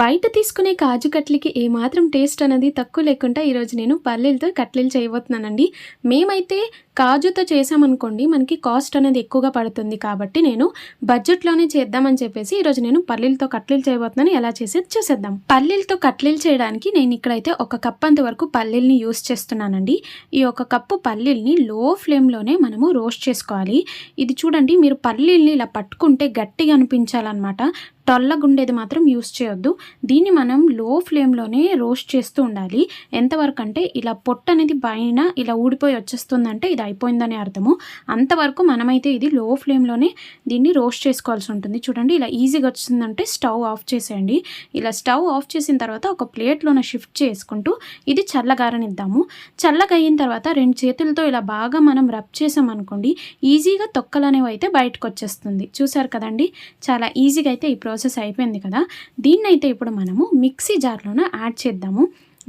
బయట తీసుకునే కాజు కట్లకి ఏమాత్రం టేస్ట్ అనేది తక్కువ లేకుండా ఈరోజు నేను పల్లీలతో కట్లీలు చేయబోతున్నానండి. మేమైతే కాజుతో చేసామనుకోండి మనకి కాస్ట్ అనేది ఎక్కువగా పడుతుంది కాబట్టి నేను బడ్జెట్లోనే చేద్దామని చెప్పేసి ఈరోజు నేను పల్లీలతో కట్లీలు చేయబోతున్నాను. ఎలా చేసేది చూసేద్దాం. పల్లీలతో కట్లీలు చేయడానికి నేను ఇక్కడైతే ఒక కప్ అంత వరకు పల్లీల్ని యూస్ చేస్తున్నానండి. ఈ ఒక కప్పు పల్లీల్ని లో ఫ్లేమ్లోనే మనము రోస్ట్ చేసుకోవాలి. ఇది చూడండి మీరు పల్లీల్ని ఇలా పట్టుకుంటే గట్టిగా అనిపించాలన్నమాట. టొల్లగుండేది మాత్రం యూస్ చేయొద్దు. దీన్ని మనం లో ఫ్లేమ్లోనే రోస్ట్ చేస్తూ ఉండాలి. ఎంతవరకు అంటే ఇలా పొట్టు అనేది పైన ఇలా ఊడిపోయి వచ్చేస్తుందంటే ఇది అయిపోయిందని అర్థము. అంతవరకు మనమైతే ఇది లో ఫ్లేమ్లోనే దీన్ని రోస్ట్ చేసుకోవాల్సి ఉంటుంది. చూడండి ఇలా ఈజీగా వచ్చిందంటే స్టవ్ ఆఫ్ చేసేయండి. ఇలా స్టవ్ ఆఫ్ చేసిన తర్వాత ఒక ప్లేట్లోన షిఫ్ట్ చేసుకుంటూ ఇది చల్లగారనిద్దాము. చల్లగా అయిన తర్వాత రెండు చేతులతో ఇలా బాగా మనం రబ్ చేసామనుకోండి ఈజీగా తొక్కలు అనేవి అయితే బయటకు వచ్చేస్తుంది చూసారు కదండి? చాలా ఈజీగా అయితే ఈ ప్రాసెస్ అయిపోయింది కదా దీన్ని అయితే ఇప్పుడు మనము మిక్సీ జార్లోన యాడ్ చేద్దాము.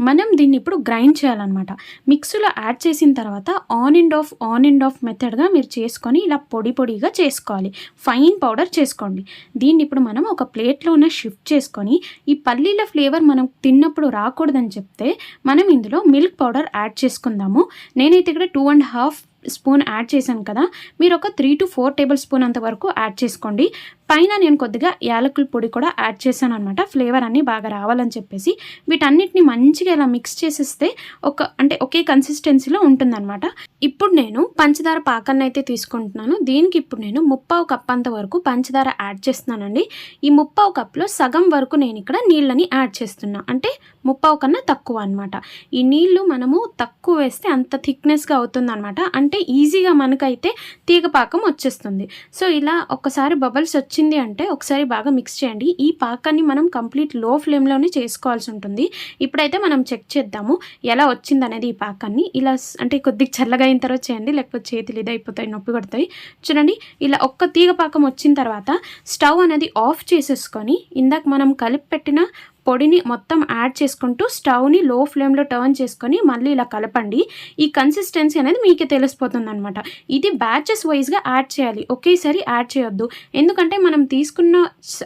మనం దీన్ని ఇప్పుడు గ్రైండ్ చేయాలన్నమాట. మిక్సీలో యాడ్ చేసిన తర్వాత on and off on and off మెథడ్గా మీరు చేసుకొని ఇలా పొడి పొడిగా చేసుకోవాలి. ఫైన్ పౌడర్ చేసుకోండి. దీన్ని ఇప్పుడు మనం ఒక ప్లేట్లోనే షిఫ్ట్ చేసుకొని ఈ పల్లీల ఫ్లేవర్ మనం తిన్నప్పుడు రాకూడదని చెప్తే మనం ఇందులో మిల్క్ పౌడర్ యాడ్ చేసుకుందాము. నేనైతే ఇక్కడ two and half spoon add చేశాను కదా మీరు ఒక three to four tablespoon అంత వరకు యాడ్ చేసుకోండి. పైన నేను కొద్దిగా యాలకుల పొడి కూడా యాడ్ చేశాను అనమాట ఫ్లేవర్ అన్నీ బాగా రావాలని చెప్పేసి వీటన్నిటిని మంచిగా ఇలా మిక్స్ చేసేస్తే ఒక అంటే ఒకే కన్సిస్టెన్సీలో ఉంటుందన్నమాట. ఇప్పుడు నేను పంచదార పాకాన్ని అయితే తీసుకుంటున్నాను. దీనికి ఇప్పుడు నేను ముప్పావు కప్ అంత వరకు పంచదార యాడ్ చేస్తున్నానండి. ఈ ముప్పావు కప్లో సగం వరకు నేను ఇక్కడ నీళ్ళని యాడ్ చేస్తున్నా. అంటే ముప్పావు కన్నా తక్కువ అనమాట ఈ నీళ్ళు మనము తక్కువ వేస్తే అంత థిక్నెస్గా అవుతుందన్నమాట. అంటే ఈజీగా మనకైతే తీగ పాకం వచ్చేస్తుంది. సో ఇలా ఒక్కసారి బబల్స్ వచ్చింది అంటే ఒకసారి బాగా మిక్స్ చేయండి. ఈ పాకాన్ని మనం కంప్లీట్లో ఫ్లేమ్లోనే చేసుకోవాల్సి ఉంటుంది. ఇప్పుడైతే మనం చెక్ చేద్దాము. ఎలా వచ్చింది అనేది ఈ పాకాన్ని. ఇలా అంటే కొద్దిగా చల్లగా అయిన తర్వాత చేయండి. లేకపోతే చేతులు ఇదైపోతాయి నొప్పి కొడతాయి. చూడండి ఇలా ఒక్క తీగ పాకం వచ్చిన తర్వాత స్టవ్ అనేది ఆఫ్ చేసేసుకొని ఇందాక మనం కలిపి పెట్టిన పొడిని మొత్తం యాడ్ చేసుకుంటూ స్టవ్ని లో ఫ్లేమ్లో టర్న్ చేసుకొని మళ్ళీ ఇలా కలపండి. ఈ కన్సిస్టెన్సీ అనేది మీకే తెలిసిపోతుంది అనమాట ఇది బ్యాచెస్ వైజ్గా యాడ్ చేయాలి. ఒకేసారి యాడ్ చేయొద్దు. ఎందుకంటే మనం తీసుకున్న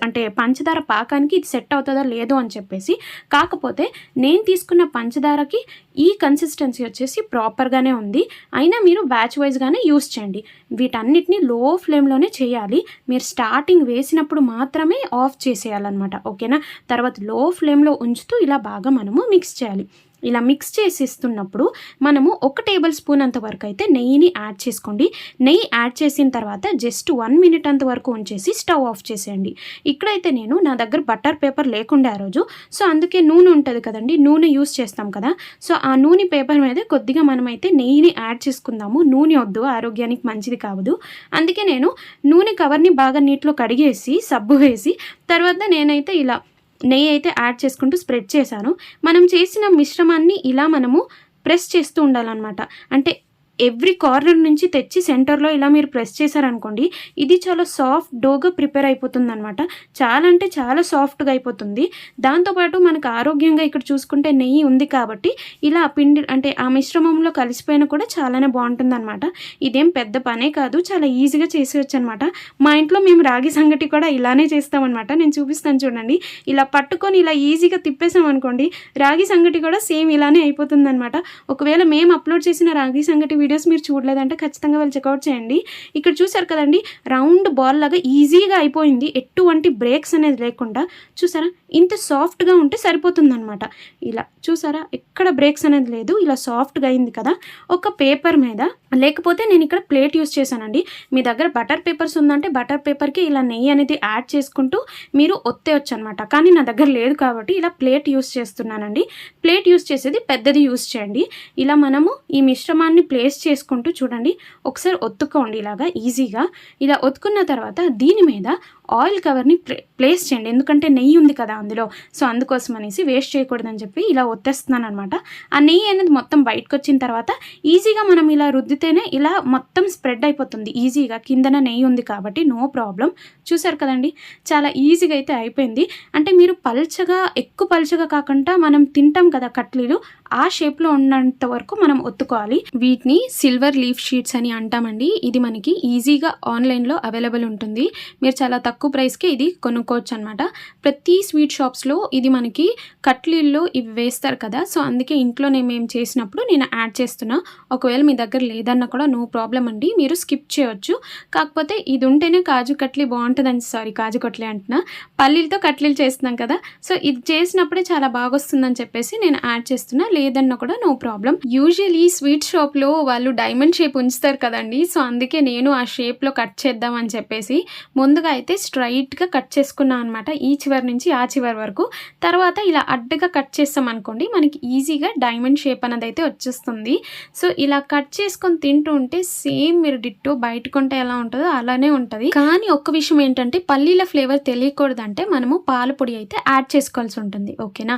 అంటే పంచదార పాకానికి ఇది సెట్ అవుతుందో లేదో అని చెప్పేసి. కాకపోతే నేను తీసుకున్న పంచదారకి ఈ కన్సిస్టెన్సీ వచ్చేసి ప్రాపర్గానే ఉంది. అయినా మీరు బ్యాచ్ వైజ్గానే యూస్ చేయండి. వీటన్నిటిని లో ఫ్లేమ్లోనే చేయాలి. మీరు స్టార్టింగ్ వేసినప్పుడు మాత్రమే ఆఫ్ చేసేయాలన్నమాట. ఓకేనా? తర్వాత లో ఫ్లేమ్లో ఉంచుతూ ఇలా బాగా మనము మిక్స్ చేయాలి. ఇలా మిక్స్ చేసి ఇస్తున్నప్పుడు మనము ఒక టేబుల్ స్పూన్ అంత వరకు అయితే నెయ్యిని యాడ్ చేసుకోండి. నెయ్యి యాడ్ చేసిన తర్వాత జస్ట్ వన్ మినిట్ అంత వరకు ఉంచేసి స్టవ్ ఆఫ్ చేసేయండి. ఇక్కడైతే నేను నా దగ్గర బటర్ పేపర్ లేకుండా ఆ రోజు. సో అందుకే నూనె ఉంటుంది కదండి నూనె యూస్ చేస్తాం కదా. సో ఆ నూనె పేపర్ మీద కొద్దిగా మనమైతే నెయ్యిని యాడ్ చేసుకుందాము. నూనె వద్దు ఆరోగ్యానికి మంచిది కావదు. అందుకే నేను నూనె కవర్ని బాగా నీటిలో కడిగేసి సబ్బు వేసి తర్వాత నేనైతే ఇలా నెయ్యి అయితే యాడ్ చేసుకుంటూ స్ప్రెడ్ చేశాను. మనం చేసిన మిశ్రమాన్ని ఇలా మనము ప్రెస్ చేస్తూ ఉండాలన్నమాట. అంటే ఎవ్రీ కార్నర్ నుంచి తెచ్చి సెంటర్లో ఇలా మీరు ప్రెస్ చేశారనుకోండి ఇది చాలా సాఫ్ట్ డోగా ప్రిపేర్ అయిపోతుంది అనమాట చాలా అంటే చాలా సాఫ్ట్గా అయిపోతుంది. దాంతోపాటు మనకు ఆరోగ్యంగా ఇక్కడ చూసుకుంటే నెయ్యి ఉంది కాబట్టి ఇలా పిండి అంటే ఆ మిశ్రమంలో కలిసిపోయినా కూడా చాలానే బాగుంటుంది అనమాట ఇదేం పెద్ద పనే కాదు చాలా ఈజీగా చేసేయచ్చు అనమాట మా ఇంట్లో మేము రాగి సంగటి కూడా ఇలానే చేస్తామన్నమాట. నేను చూపిస్తాను చూడండి. ఇలా పట్టుకొని ఇలా ఈజీగా తిప్పేసాం అనుకోండి రాగి సంగటి కూడా సేమ్ ఇలానే అయిపోతుంది అనమాట ఒకవేళ మేము అప్లోడ్ చేసిన రాగి సంగటి వీడియోస్ మీరు చూడలేదంటే ఖచ్చితంగా వెళ్ళి చెక్అవుట్ చేయండి. ఇక్కడ చూసారు కదండి రౌండ్ బాల్ లాగా ఈజీగా అయిపోయింది. ఎటువంటి బ్రేక్స్ అనేది లేకుండా చూసారా? ఇంత సాఫ్ట్గా ఉంటే సరిపోతుందనమాట ఇలా చూసారా? ఎక్కడ బ్రేక్స్ అనేది లేదు. ఇలా సాఫ్ట్గా అయింది కదా. ఒక పేపర్ మీద లేకపోతే నేను ఇక్కడ ప్లేట్ యూస్ చేశానండి. మీ దగ్గర బటర్ పేపర్స్ ఉందంటే బటర్ పేపర్కి ఇలా నెయ్యి అనేది యాడ్ చేసుకుంటూ మీరు ఒత్తేయచ్చు అనమాట కానీ నా దగ్గర లేదు కాబట్టి ఇలా ప్లేట్ యూస్ చేస్తున్నానండి. ప్లేట్ యూస్ చేసేది పెద్దది యూస్ చేయండి. ఇలా మనము ఈ మిశ్రమాన్ని ప్లేస్ చేసుకుంటూ చూడండి. ఒకసారి ఒత్తుకోండి ఇలాగా ఈజీగా. ఇలా ఒత్తుకున్న తర్వాత దీని మీద ఆయిల్ కవర్ని ప్లే ప్లేస్ చేయండి. ఎందుకంటే నెయ్యి ఉంది కదా అందులో. సో అందుకోసం అనేసి వేస్ట్ చేయకూడదని చెప్పి ఇలా ఒత్తేస్తున్నాను అనమాట ఆ నెయ్యి అనేది మొత్తం బయటకు వచ్చిన తర్వాత ఈజీగా మనం ఇలా రుద్దితేనే ఇలా మొత్తం స్ప్రెడ్ అయిపోతుంది. ఈజీగా కిందన నెయ్యి ఉంది కాబట్టి నో ప్రాబ్లం. చూసారు కదండి? చాలా ఈజీగా అయితే అయిపోయింది. అంటే మీరు పల్చగా ఎక్కువ పల్చగా కాకుండా మనం తింటాం కదా కట్లీలు ఆ షేప్లో ఉన్నంత వరకు మనం ఒత్తుకోవాలి. వీటిని సిల్వర్ లీఫ్ షీట్స్ అని అంటామండి. ఇది మనకి ఈజీగా ఆన్లైన్లో అవైలబుల్ ఉంటుంది. మీరు చాలా తక్కువ తక్కువ ప్రైస్కి ఇది కొనుక్కోవచ్చు అనమాట ప్రతి స్వీట్ షాప్స్లో ఇది మనకి కట్లీల్లో ఇవి వేస్తారు కదా సో అందుకే ఇంట్లోనే మేము చేసినప్పుడు నేను యాడ్ చేస్తున్నా. ఒకవేళ మీ దగ్గర లేదన్నా కూడా నో ప్రాబ్లం అండి మీరు స్కిప్ చేయొచ్చు. కాకపోతే ఇది ఉంటేనే కాజు కట్లీ బాగుంటుందండి సారీ కాజు కట్లీ అంటున్నా. పల్లీలతో కట్లీలు చేస్తున్నాం కదా సో ఇది చేసినప్పుడే చాలా బాగా వస్తుందని చెప్పేసి నేను యాడ్ చేస్తున్నా. లేదన్నా కూడా నో ప్రాబ్లం యూజువలీ స్వీట్ షాప్లో వాళ్ళు డైమండ్ షేప్ ఉంచుతారు కదండి సో అందుకే నేను ఆ షేప్లో కట్ చేద్దామని చెప్పేసి ముందుగా అయితే స్ట్రైట్గా కట్ చేసుకున్నాం అనమాట ఈ చివరి నుంచి ఆ చివరి వరకు. తర్వాత ఇలా అడ్డగా కట్ చేస్తాం అనుకోండి మనకి ఈజీగా డైమండ్ షేప్ అనేది అయితే వచ్చేస్తుంది. సో ఇలా కట్ చేసుకొని తింటూ ఉంటే సేమ్ మీరు డిట్టో బయట కొంటే ఎలా ఉంటుందో అలానే ఉంటుంది. కానీ ఒక్క విషయం ఏంటంటే పల్లీల ఫ్లేవర్ తెలియకూడదంటే మనము పాల పొడి అయితే యాడ్ చేసుకోవాల్సి ఉంటుంది. ఓకేనా?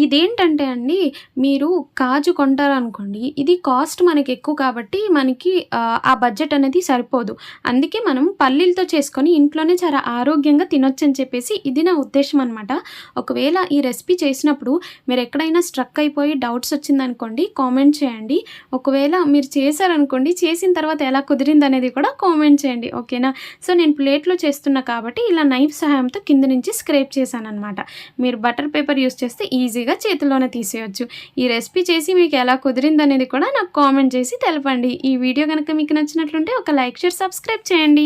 ఇదేంటంటే అండి మీరు కాజు కొంటారనుకోండి ఇది కాస్ట్ మనకి ఎక్కువ కాబట్టి మనకి ఆ బడ్జెట్ అనేది సరిపోదు. అందుకే మనం పల్లీలతో చేసుకొని ఇంట్లోనే చాలా ఆరోగ్యంగా తినొచ్చు అని చెప్పేసి ఇది నా ఉద్దేశం అనమాట ఒకవేళ ఈ రెసిపీ చేసినప్పుడు మీరు ఎక్కడైనా స్ట్రక్ అయిపోయి డౌట్స్ వచ్చిందనుకోండి కామెంట్ చేయండి. ఒకవేళ మీరు చేశారనుకోండి చేసిన తర్వాత ఎలా కుదిరింది అనేది కూడా కామెంట్ చేయండి ఓకేనా? సో నేను ప్లేట్లో చేస్తున్నా కాబట్టి ఇలా నైఫ్ సహాయంతో కింద నుంచి స్క్రేప్ చేశాను అనమాట మీరు బటర్ పేపర్ యూస్ చేస్తే ఈజీగా చేతిలోనే తీసేయచ్చు. ఈ రెసిపీ చేసి మీకు ఎలా కుదిరింది అనేది కూడా నాకు కామెంట్ చేసి తెలపండి. ఈ వీడియో కనుక మీకు నచ్చినట్లుంటే ఒక లైక్ షేర్ సబ్స్క్రైబ్ చేయండి.